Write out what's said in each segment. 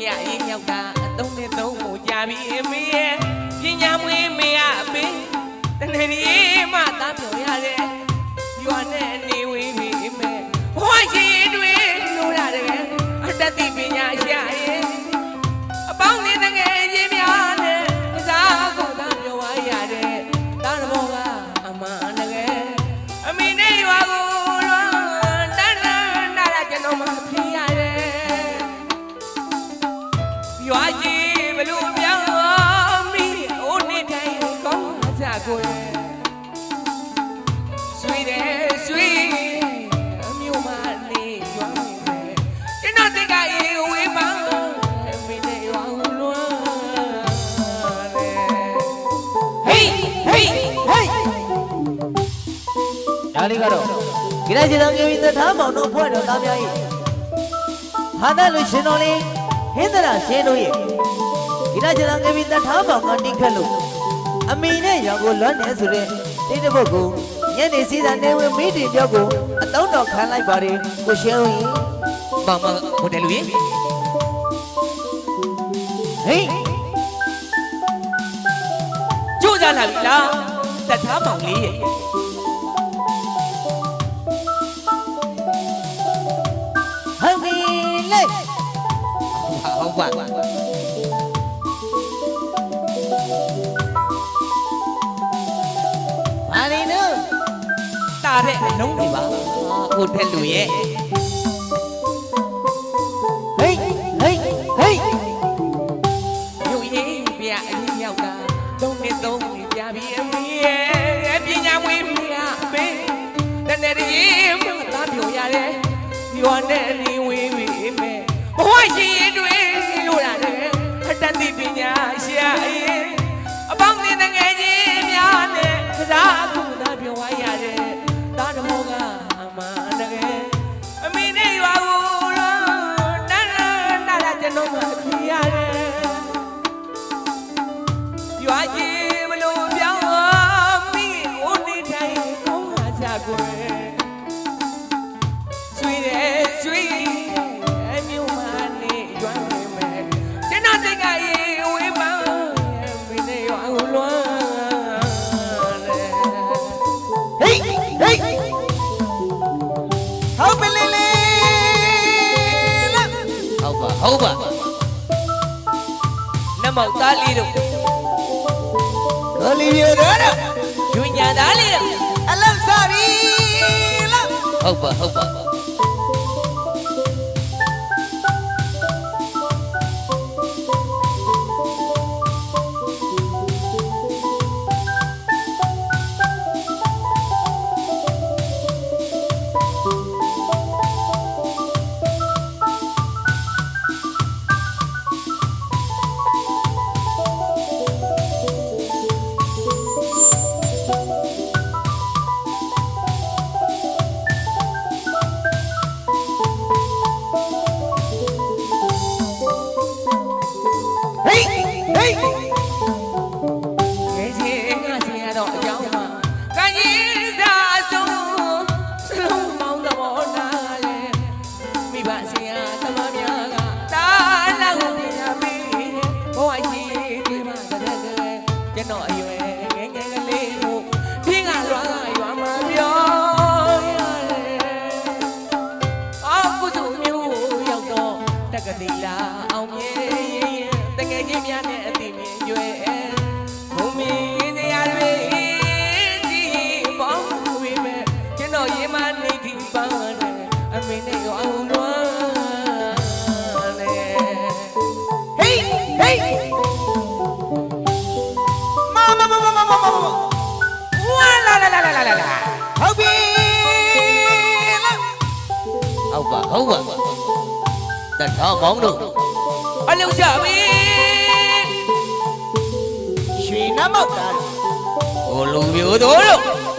ပြအေးမြောက်တာအသုံးနဲ့သုံးကိုကြာပြီးအမေရဲ့ပညာမွေးမေရအပင်တနေ့ဒီမှသားပြောရတယ် ဒီလိုက်ရှင်တော်မျိုးကြီးသထားမောင်တို့ဖွဲ့တော်သားများ၏ဟာသလူရှင်တော်လေးဟင်းသရရှင်တို့ရဲ့ဒီလိုက်ရှင်တော်မျိုးကြီးသထားမောင်ကတိခတ်လို့အမီနဲ့ရောင်ကိုလွမ်းနေဆိုတဲ့ဒီတစ်ပုတ်ကိုညနေစီးတာနေဝင်မိတင်ပြောကိုအတောင်းတော်ခံလိုက်ပါလေကိုရှင်ဦးကြီးမမဟိုတယ်လူကြီးဟေးကြိုးစားလာပြီလားတထားမောင်လေးရဲ့ လုံးတွေပါဟိုတယ်လူရဲ့ဟေးဟေးဟေးမြို့ရေးပြအရင်ရောက်တာသုံးနှစ်သုံးနှစ်ကြာပြီအမေရဲ့ပညာမွေးမြအမေတနေ့တည်းမှသာပြောရတယ်ရွာနဲ့နေဝေးပြီအမေဘဝရှိရင်တွေ ဟုတ်ပါဟုတ်ပါနမောက်သားလေးတို့ဂလီရတော့ရွညာသားလေးတို့အလောက်စားပြီလာဟုတ်ပါဟုတ်ပါ တက္ကသိလာအောင်မြင်ရင်တကယ်ကြီးများနဲ့အတိမြင်ရွယ်ဘုံမင်းတရားတွေကြည့်ပေါင်းဝေးမဲ့ကျွန်တော်ရင်မနေဒီပန်းတယ်အမေနဲ့ရောအောင်လွမ်းတယ်ဟေးဟေးမမမမမမမဝါလာလာလာလာလာလာဟုတ်ပြီလာဟုတ်ပါဟု တ်ပါတထောင်မောင်းတို့အလုံးချပြီရွှေနမောက်တာဟိုလူမျိုးတို့လို့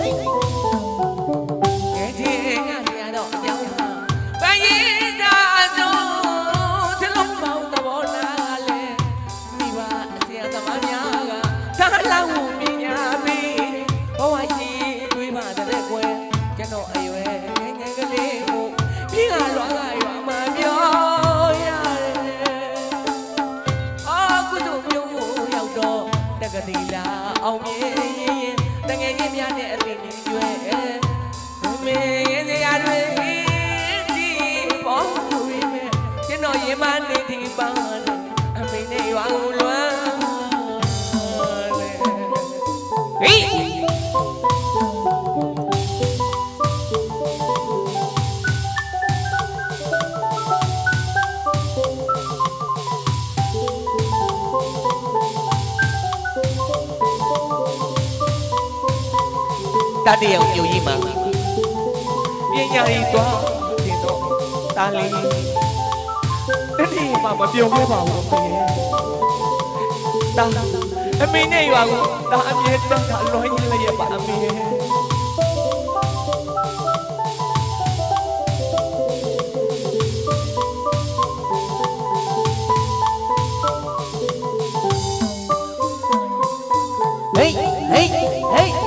Thank you. တတရအောင်ညိုကြီးမှာပညာရီသွားတင်တော့တားလေးတတိယမှာမပြုံးခဲ့ပါဘူးခင်ဗျတာအမေနဲ့ရွာကိုဒါအမြဲတမ်းကလွှမ်းရင်းလျက်ပါအမေဟေးဟေးဟေး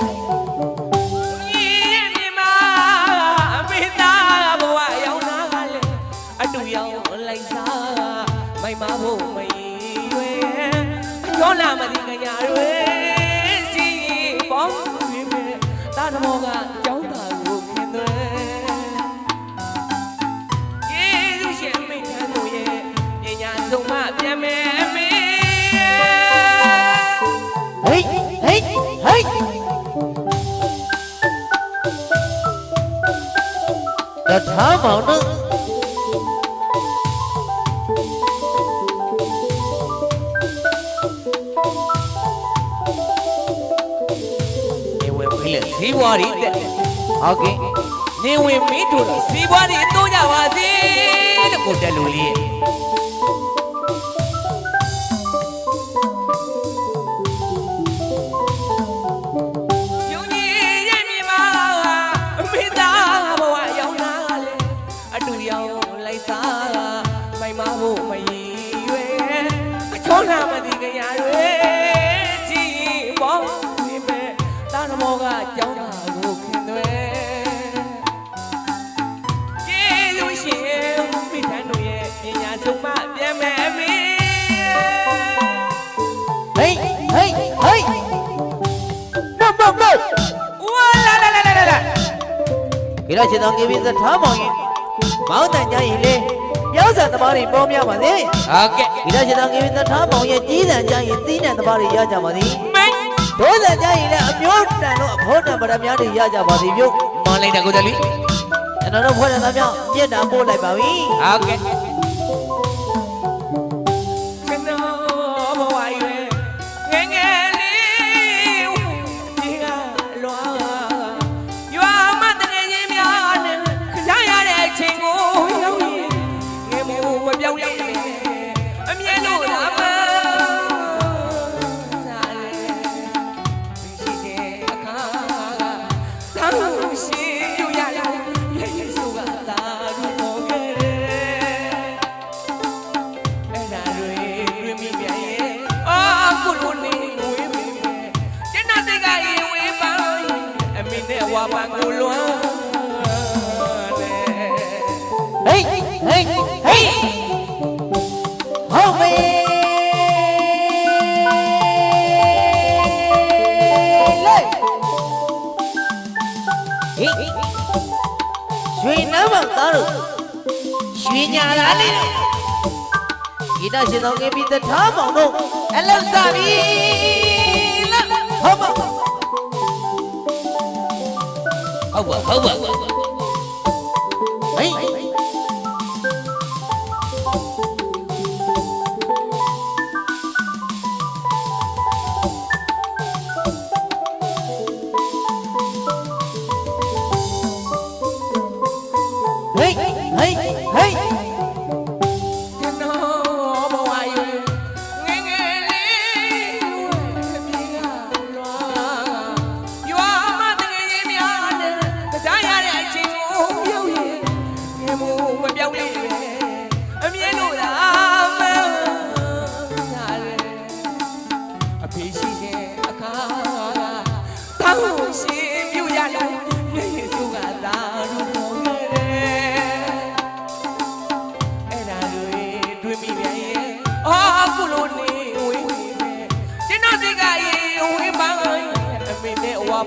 ထားမောင်တို့နေဝင်မင်းလေဈေးဘွားတွေတက်ဟုတ်ကဲ့နေဝင်မင်းတို့ဈေးဘွားတွေတိုးကြပါစေလို့ကိုတက်လူလေး ကိရချင်တော်ကေဘီသထားမောင်ရင်မောင်းတန်ကြရင်လေပြောင်းစံသမားတွေပေါများပါစေဟုတ်ကဲ့ကိရချင်တော်ကေဘီသထားမောင်ရဲ့ကြီးတန်ကြရင်သီးနှံသမားတွေရကြပါသည်မင်းဒိုးစံကြရင်လည်းအမျိုးတန်တို့အဖို့တန်ပရမများတွေရကြပါသည်ပြုတ်မောင်းလိုက်တာကိုတလီကျွန်တော်တို့ဖွဲ့တဲ့သားများပြည့်တံပို့လိုက်ပါပြီဟုတ်ကဲ့ အမြဲလို့လာမစားလေရှိတဲ့အခါတောင်းရှိယူရရရဲ့ယေရှုကသာလူပေါ်ခဲ့အဲ့ဒါတွေတွေ့မိပြန်ရဲ့အာကုလိုနေဝေးမိမယ်ကျန်တဲ့ကရေဝေးပါအမင်းနဲ့ဝါပန်ကိုလွမ်း တို့ရွှေညာလာလေဂီတရှင်တော်ကေဘီတထားမောင်တို့အလောက်စားပြီလို့ဟုတ်ပါဟုတ်ပါဟုတ်ပါ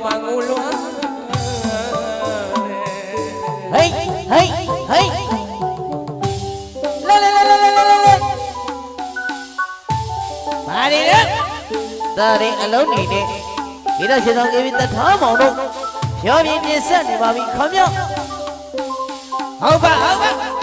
နဲ့ဝါပန်ကိုလွမ်းဟိတ်ဟိတ်ဟိတ်လာလာလာလာလာလာလာဘာတွေလဲဒါရင်အလုံးနေနဲ့ဒီတော့ရှင်တော်ကေဗီတထားမောင်တို့ရောပြင်းပြင်းဆက်နေပါပြီခမရောဟုတ်ပါဟုတ်ပါ